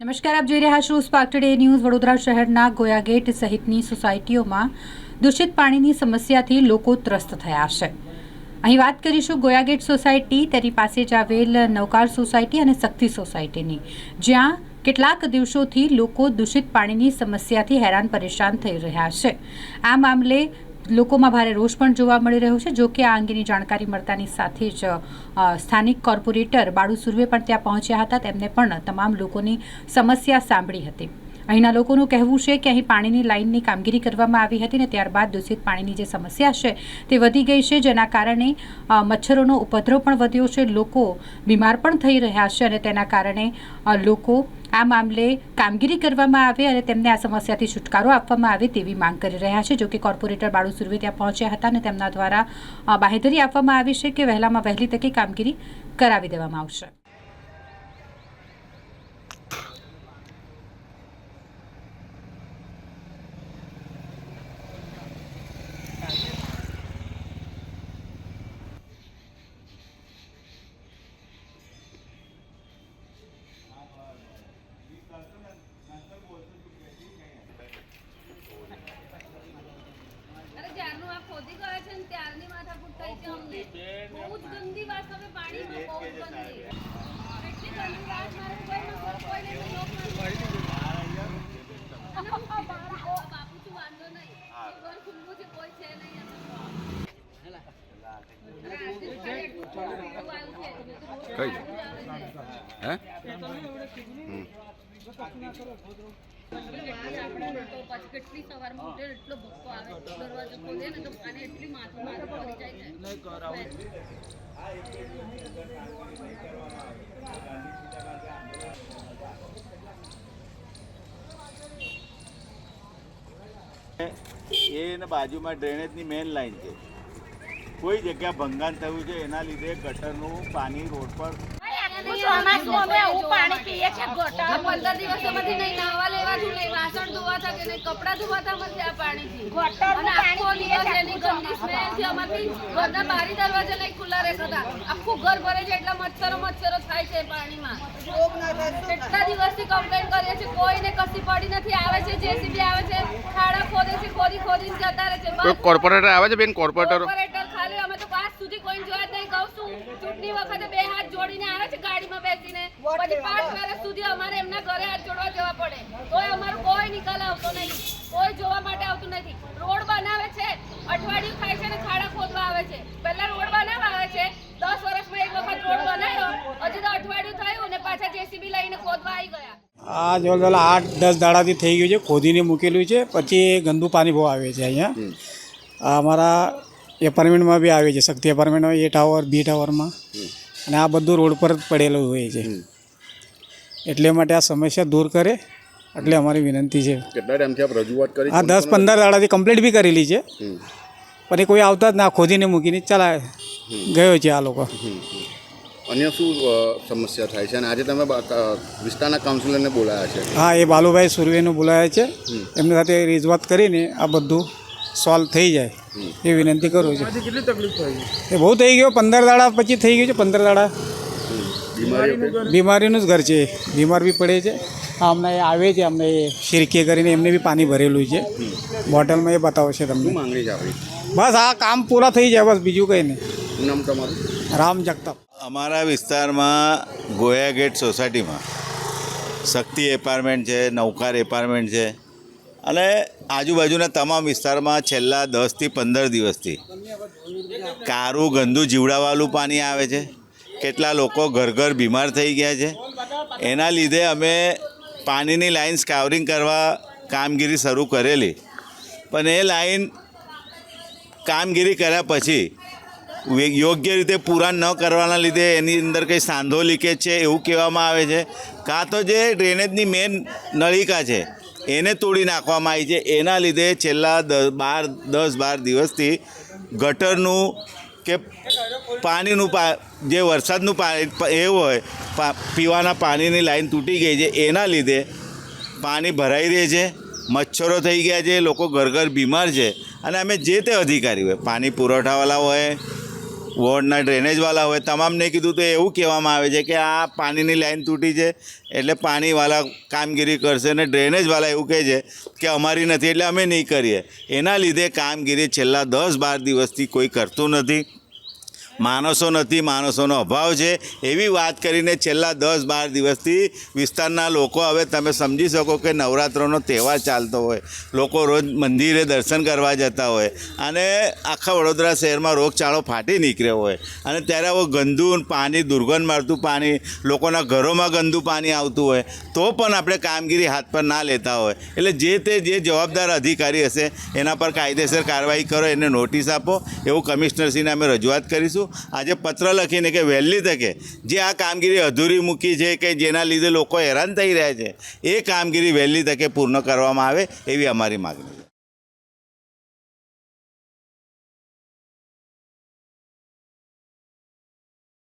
નમસ્કાર, આપ જોઈ રહ્યા છો સ્પાર્ક ટુડે ન્યૂઝ વડોદરા શહેરના ગોયાગેટ સહિતની સોસાયટીઓમાં દૂષિત પાણીની સમસ્યાથી લોકો ત્રસ્ત થયા છે. અહીં વાત કરીશું ગોયાગેટ સોસાયટી, તેની પાસે જ આવેલ નવકાર સોસાયટી અને શક્તિ સોસાયટીની, જ્યાં કેટલાક દિવસોથી લોકો દૂષિત પાણીની સમસ્યાથી હેરાન પરેશાન થઈ રહ્યા છે. આ મામલે લોકોમાં ભારે રોષ પણ જોવા મળી રહ્યો છે, જો કે આ અંગેની જાણકારી મળતાની સાથે જ સ્થાનિક કોર્પોરેટર બાળુ સુર્વે પણ ત્યાં પહોંચ્યા હતા. તેમને પણ તમામ લોકોની સમસ્યા સાંભળી હતી. અહીંના લોકોનું કહેવું છે કે અહીં પાણીની લાઇનની કામગીરી કરવામાં આવી હતી ને ત્યારબાદ દૂષિત પાણીની જે સમસ્યા છે તે વધી ગઈ છે, જેના કારણે મચ્છરોનો ઉપદ્રવ પણ વધ્યો છે, લોકો બીમાર પણ થઈ રહ્યા છે અને તેના કારણે લોકો આ મામલે કામગીરી કરવામાં આવે અને તેમને આ સમસ્યાથી છુટકારો આપવામાં આવે તેવી માંગ કરી રહ્યા છે, જો કે કોર્પોરેટર બાળુ સુરવે ત્યાં પહોંચ્યા હતા અને તેમના દ્વારા બાહેધરી આપવામાં આવી છે કે વહેલામાં વહેલી તકે કામગીરી કરાવી દેવામાં આવશે. કોઈ હે કોઈ નહીં તો લોક અને હું? બાપુ કેટલી સવારમાં ઉઠે એટલો ભક્કો આવે દરવાજો ખોલે ને તો પાણી એટલી માથું માથું પડી જાય છે એ ને બાજુમાં ડ્રેનેજની મેઇન લાઈન છે. કોઈ જગ્યા ભંગાણ થયું છે, એના લીધે ગટરનું પાણી રોડ પર પંદર નહીં નહીં વાસણ ધોવાતા કે નહીં કપડાં ધોવાતા નથી આ પાણીથી. અને આખો દિવસ એની ગંદી સ્મેલથી અમારથી ઘરના બારી દરવાજા નહીં ખુલ્લા રહેતા આખું ઘર ભરે છે એટલા મચ્છરો મચ્છરો થાય છે પાણીમાં. કેટલા દિવસથી કમ્પ્લેન કરીએ છીએ કોઈને કશી પડી નથી આવે છે જેસીબી આવે છે ખાડા ખોદે છે ખોદી ખોદીને જતા રહે છે. કોર્પોરેટર આવે છે બેન? કોર્પોરેટર કોર્પોરેટર ખાલી અમે તો આજ સુધી કોઈ જોયા જ નહીં કહું છું ચૂંટણી વખતે બે હાથ જોડીને આવે છે ગાડીમાં બેસીને પછી પાંચ વર્ષ સુધી અમારે એમના ઘરે હાથ જોડવા જવા પડે. તોય અમારો કોઈ નિકાલ આવતો નહીં. કોઈ જોવા માટે આવતું નથી. રોડ બનાવે છે અઠવાડિયું થાય છે ને ખાડા ખોદવા આવે છે. પહેલા રોડ બનાવવા આવે છે. દસ વર્ષમાં એક વખત રોડ બનાવ્યો. હજી તો અઠવાડિયું થયું ને પાછા જેસીબી લઈને ખોદવા આવી ગયા. આ જો પેલા આઠ દસ દાડાથી થઈ ગયું છે ખોદીને મૂકેલું છે પછી ગંદુ પાણી બહુ આવે છે અહીંયા. અમારા એપાર્ટમેન્ટમાં બી આવે છે શક્તિ એપાર્ટમેન્ટમાં એ ટાવર બી ટાવરમાં અને આ બધું રોડ પર જ પડેલું હોય છે. એટલે માટે આ સમસ્યા દૂર કરે એટલે અમારી વિનંતી છે. કેટલા ટાઈમથી આપ રજૂઆત કરી? આ દસ પંદર દાડાથી કમ્પ્લીટ બી કરેલી છે. પણ એ કોઈ આવતા જ ના ખોદીને મૂકીને ચલા ગયો છે આ લોકો. અન્ય શું સમસ્યા થાય છે? અને આજે તમે વિસ્તારના કાઉન્સિલરને બોલાયા છે. હા એ બાલુભાઈ સુરવેનું બોલાયા છે. એમની સાથે રજૂઆત કરીને આ બધું સોલ્વ થઈ જાય. એ વિનંતી કરું છું. કેટલી તકલીફ થઈ એ બહુ થઈ ગયો પંદર દાડા પછી થઈ ગયું છે પંદર દાડા. બીમારીનું જ ઘર છે. બીમાર બી પડે છે. અમને આવે છે અમને એ શિરકે કરીને એમને બી પાણી ભરેલું છે. બોટલમાં એ બતાવશે શું તમને. માંગણી છે આપણી? બસ આ કામ પૂરા થઈ જાય બસ બીજું કંઈ નહીં. નામ તમારું? રામ જગતાપ. અમારા વિસ્તારમાં ગોયા ગેટ સોસાયટીમાં શક્તિ એપાર્ટમેન્ટ છે નૌકાર એપાર્ટમેન્ટ છે અને આજુબાજુના તમામ વિસ્તારમાં છેલ્લા દસથી પંદર દિવસથી કારું ગંદુ જીવડાવાળું પાણી આવે છે. કેટલા લોકો ઘર ઘર બીમાર થઈ ગયા છે. એના લીધે અમે પાણીની લાઈન સ્કાવરિંગ કરવા કામગીરી શરૂ કરેલી. પણ એ લાઈન કામગીરી કર્યા પછી યોગ્ય રીતે પૂરા ન કરવાના લીધે એની અંદર કંઈ સાંધો લીકેજ છે એવું કહેવામાં આવે છે. કાં તો જે ડ્રેનેજની મેન નળિકા છે, એને તોડી નાખવામાં આવી છે. એના લીધે છેલ્લા દ બાર દસ બાર દિવસથી ગટરનું કે પાણીનું પા, જે વરસાદનું પાણી એ હોય પીવાના પાણીની લાઈન તૂટી ગઈ છે, એના લીધે પાણી ભરાઈ રહે છે, મચ્છરો થઈ ગયા છે, લોકો ઘર ઘર બીમાર છે. અને અમે જે તે અધિકારી હોય, પાણી પુરવઠાવાળા હોય વોર્ડના ડ્રેનેજવાળા હોય, તમામને કીધું તો એવું કહેવામાં આવે છે કે આ પાણીની લાઈન તૂટી છે, એટલે પાણીવાળા કામગીરી કરશે અને ડ્રેનેજવાળા એવું કહે છે કે અમારી નથી, એટલે અમે નહીં કરીએ. એના લીધે કામગીરી છેલ્લા દસ બાર દિવસથી કોઈ કરતું નથી. માણસો નથી, માણસોનો અભાવ છે. એવી વાત કરીને છેલ્લા દસ બાર દિવસથી વિસ્તારના લોકો હવે તમે સમજી શકો કે નવરાત્રોનો તહેવાર ચાલતો હોય. લોકો રોજ મંદિરે દર્શન કરવા જતા હોય. અને આખા વડોદરા શહેરમાં રોગચાળો ફાટી નીકળ્યો હોય. અને ત્યારે આવો ગંદુ પાણી, દુર્ગંધ મારતું પાણી, લોકોના ઘરોમાં ગંદુ પાણી આવતું હોય, તો પણ આપણે કામગીરી હાથ પર ના લેતા હોય. એટલે જે તે જે જવાબદાર અધિકારી હશે, એના પર કાયદેસર કાર્યવાહી કરો, એને નોટિસ આપો. એવું કમિશનરશ્રીને અમે રજૂઆત કરીશું. આજે પત્ર લખીને કે વહેલી તકે જે આ કામગીરી અધૂરી મૂકી છે કે જેના લીધે લોકો હેરાન થઈ રહ્યા છે, એ કામગીરી વહેલી તકે પૂર્ણ કરવામાં આવે એવી અમારી માગણી